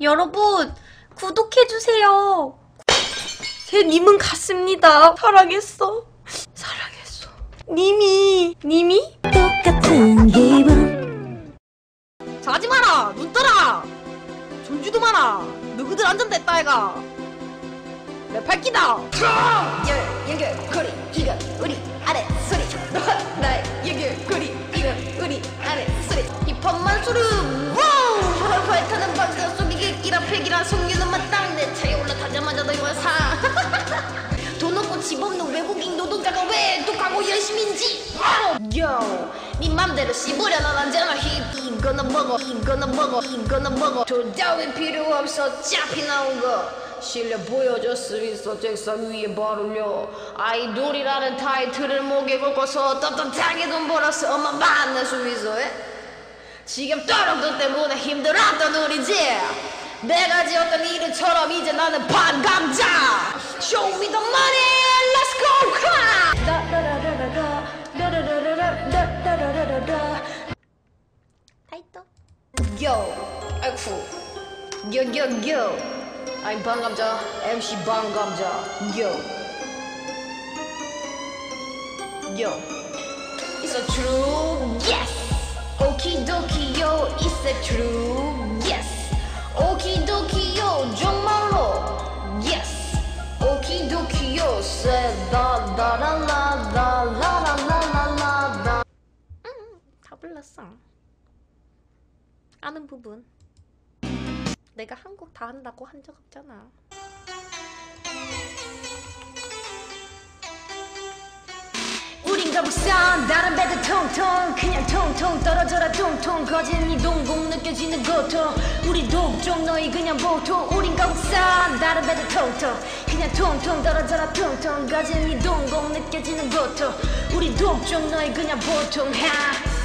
여러분, 구독해주세요. 새 님은 갔습니다. 사랑했어. 사랑했어. 님이, 님이? 똑같은 기분 자지 마라 눈 떠라 존주도 마라 너희들 안전됐다 애가 내 팔기다 열 연결고리 이건 우리 아래 외국인 노동자가 왜 독하고 열심인지 Yo 네 맘대로 씹으려 넌 언제나 힙 이거나 먹어 이거나 먹어 이거나 먹어. 돌 따윈 필요 없어 짜피 나온 거. 실력 보여줬을 있어 책상 위에 바르려. 아이돌이라는 타이틀을 목에 걸고서 떳떳하게 돈 벌어서 엄마 만날 수 있어 에? 지금 떨어도 때문에 힘들었던 우리지 내가 지었던 일처럼 이제 나는 반감자 타이터. Yo 아이쿠 yo I'm 반감자 MC 반감자 Yo It's a true yes 오키 도키 yo It's a true yes 오키 도키 yo 정말로 yes Say da da da 다 불렀어. 아는 부분. 내가 한 곡 다 한다고 한 적 없잖아. 우린 거북선 다른 배들 통통. 그냥 통통 떨어져라 통통 거진 이 동공 느껴지는 고통. 우리 독종 너희 그냥 보통 우린 거북선 다른 배들 통통. 그냥 통통 떨어져라 통통 거진 이 동공 느껴지는 고통. 우리 독종 너희 그냥 보통 하